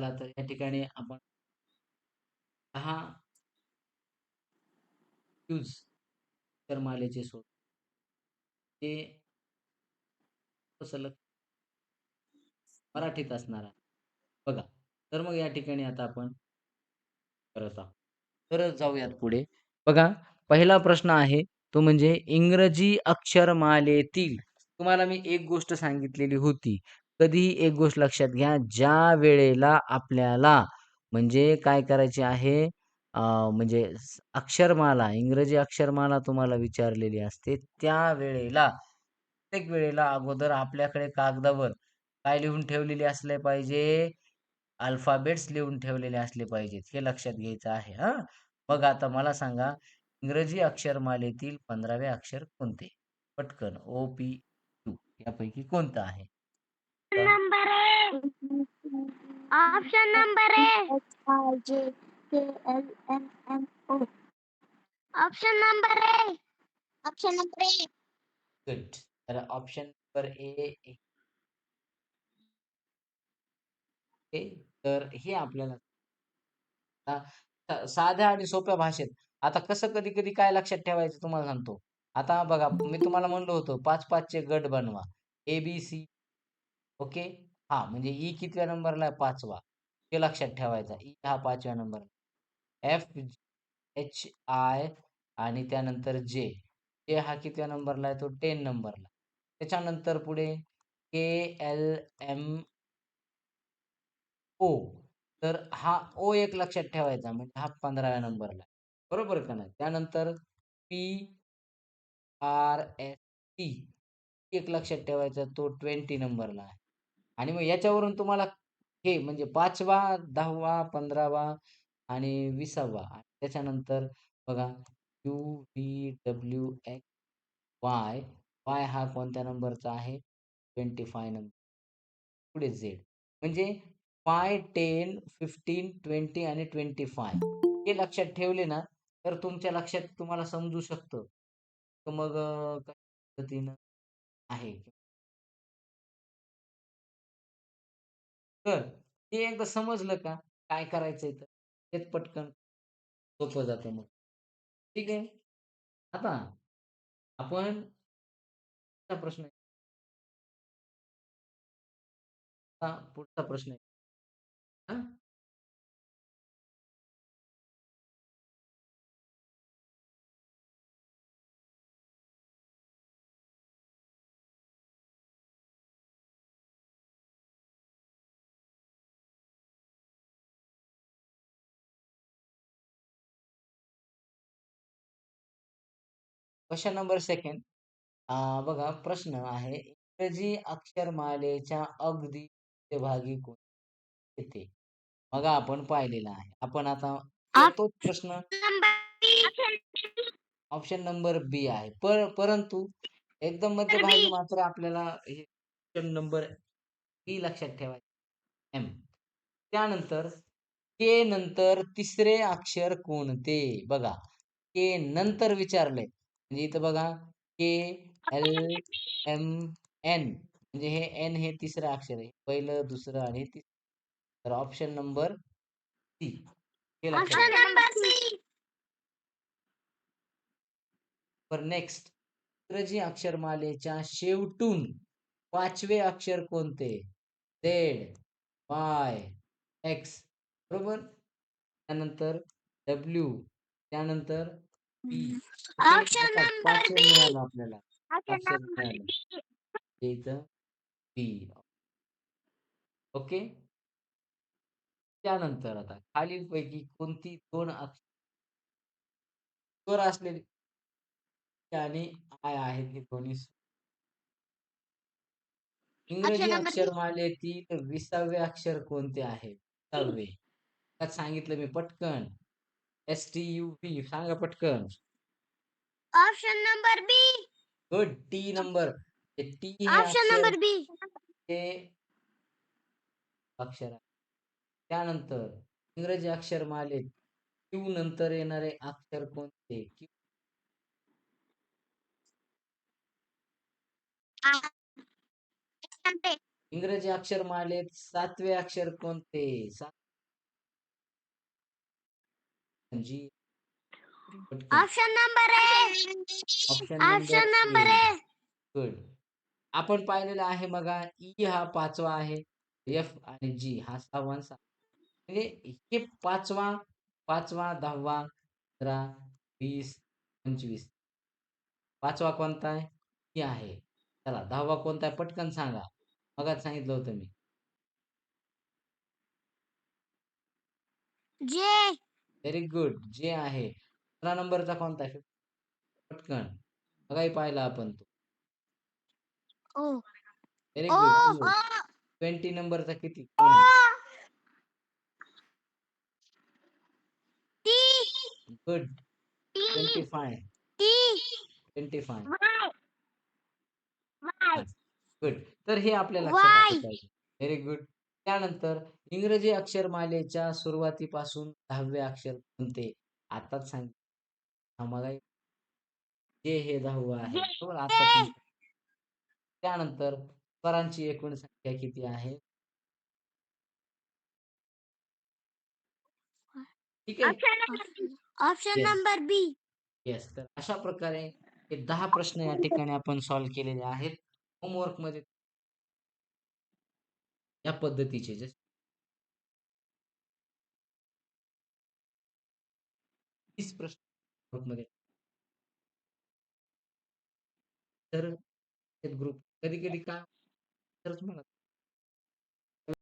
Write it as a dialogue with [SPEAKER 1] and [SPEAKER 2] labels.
[SPEAKER 1] चला तर या ठिकाणी आपण दहा क्यूज करमालेचे सोड ते सलग मराठीत असणार आहे. बघा, तर मग या ठिकाणी आता आपण करत आहोत. तर जाऊयात पुढे. बघा, पहिला प्रश्न आहे तो म्हणजे इंग्रजी अक्षरमालेतील तुम्हाला मी एक गोष्ट सांगितलेली होती. कधीही एक गोष्ट लक्षात घ्या, ज्या वेळेला आपल्याला म्हणजे काय करायचे आहे म्हणजे अक्षरमाला, इंग्रजी अक्षरमाला तुम्हाला विचारलेली असते, त्या वेळेला प्रत्येक वेळेला अगोदर आपल्याकडे कागदावर काय लिहून ठेवलेले असले पाहिजे? अल्फाबेट्स लिहून ठेवलेले असले पाहिजेत. हे लक्षात घ्यायचं आहे हां. मग आता मला सांगा, इंग्रजी अक्षरमालेतील 15वे अक्षर कोणते? पटकन ओ-पी-क्यू यापैकी कोणतं आहे?
[SPEAKER 2] Number A option number A option number A option number A
[SPEAKER 1] good. तर ऑप्शन नंबर ए ओके. तर हे आपल्याला आता साध्या आणि सोप्या भाषेत आता कसं कधी-कधी काय लक्षात ठेवायचं तुम्हाला सांगतो. आता बघा मी तुम्हाला म्हणलं होतं 5-5 चे गट बनवा. A B C okay. हां, म्हणजे ई कितव्या नंबरला आहे? 5वा. हे लक्षात ठेवायचा. ई हा 5व्या नंबरला. एफ, एच, आय आणि त्यानंतर जे. जे हा कितव्या नंबरला आहे? तो 10 नंबरला. त्याच्यानंतर पुढे के, एल, एम, ओ. तर हा ओ एक लक्षात ठेवायचा म्हणजे हा 15व्या नंबरला आहे. बरोबर का नाही? त्यानंतर पी, आर, एस, टी एक लक्षात ठेवायचा तो 20 नंबरला आहे. आणि मग याच्यावरून तुम्हाला हे म्हणजे 5वा, 10वा, 15वा आणि विसावा त्याच्यानंतर बघा Q, V, W, X, Y. Y हा कोणत्या नंबरचा आहे? 25 नंबर. पुढे झेड. म्हणजे 5, 10, 15, 20 आणि 25 हे लक्षात ठेवले ना, तर तुमच्या लक्षात तुम्हाला समजू शकतं. मग कशा पद्धतीनं आहे. तर ते एकदा समजलं का? काय करायचंय तर? तेच पटकन सोपं जातं मग. ठीक आहे. आता आपण पुढचा प्रश्न आहे. पुढचा प्रश्न आहे. क्वेशन नंबर सेकंड बघा प्रश्न आहे इंग्रजी अक्षरमालेच्या अगदी मध्यभागी कोण येते? बघा आपण पाहिलेलं आहे. आपण आता तो- तोच प्रश्न ऑप्शन नंबर बी आहे. पर परंतु एकदम मध्यभागी मात्र आपल्याला ऑप्शन नंबर बी लक्षात ठेवायचं. एम. त्यानंतर के नंतर तिसरे अक्षर कोणते? बघा, के नंतर विचारलंय. म्हणजे इथं बघा के, एल, एम, एन म्हणजे हे एन हे तिसरं अक्षर आहे. पहिलं, दुसरं आणि तिसरं. तर ऑप्शन नंबर सी. हे लक्षात नेक्स्ट इंग्रजी अक्षरमालेच्या शेवटून 5वे अक्षर कोणते? झेड, वाय, एक्स बरोबर? त्यानंतर डब्ल्यू, त्यानंतर.
[SPEAKER 2] ऑप्शन नंबर
[SPEAKER 1] 5
[SPEAKER 2] बी
[SPEAKER 1] आपल्याला.
[SPEAKER 2] ऑप्शन
[SPEAKER 1] अक्षर
[SPEAKER 2] नंबर. बी
[SPEAKER 1] इथं बी. ओके. त्यानंतर आता खालीलपैकी कोणती 2 अक्षर असलेली आणि आय आहेत हे दोन्ही इंग्रजी. अक्षरमालेतील 20वे अक्षर कोणते आहे? 20वे. आता सांगितलं मी पटकन. एस-टी-यू-व्ही सांगा पटकन.
[SPEAKER 2] Option number B
[SPEAKER 1] good. T number. T
[SPEAKER 2] option number B
[SPEAKER 1] हे अक्षर. त्यानंतर इंग्रजी अक्षरमालेत क्यू नंतर येणारे अक्षर कोणते? क्यू इंग्रजी अक्षरमालेत सातवे अक्षर कोणते? सात G.
[SPEAKER 2] Option number A
[SPEAKER 1] option number A. Good. आपण पाहिलेलं आहे बघा ई हा पाचवा आहे. एफ आणि जी हा सहावा सातवा. म्हणजे हे पाचवा, पाचवा, दहावा, पंधरा, वीस, पंचवीस. पाचवा कोणता आहे? ई आहे. चला दहावा कोणता आहे? पटकन सांगा. मगाच सांगितलं होतं मी.
[SPEAKER 2] जे
[SPEAKER 1] व्हेरी गुड. जे आहे. 15 नंबरचा कोणता आहे? पटकन. मगाही पाहिला आपण तो.
[SPEAKER 2] ओ
[SPEAKER 1] व्हेरी गुड. 20 नंबरचा किती? कोण आहे? Good.
[SPEAKER 2] T
[SPEAKER 1] 25.
[SPEAKER 2] T
[SPEAKER 1] 25.
[SPEAKER 2] Y Y
[SPEAKER 1] good. तर हे आपल्या लक्षात
[SPEAKER 2] Why?
[SPEAKER 1] आलं पाहिजे. Very good. त्यानंतर इंग्रजी अक्षरमालेच्या सुरुवातीपासून 10वे अक्षर कोणते? आताच. हा मगाही जे हे 10वं आहे. आता त्यानंतर स्वरांची एकूण संख्या किती आहे? ठीक आहे.
[SPEAKER 2] ऑप्शन. Number B
[SPEAKER 1] yes. तर अशा प्रकारे हे 10 प्रश्न या ठिकाणी आपण सॉल्व्ह केलेले आहेत. होमवर्कमध्ये या पद्धतीचे जे तीस प्रश्न ग्रुपमध्ये तर ग्रुप कधी-कधी काय तर तुम्हाला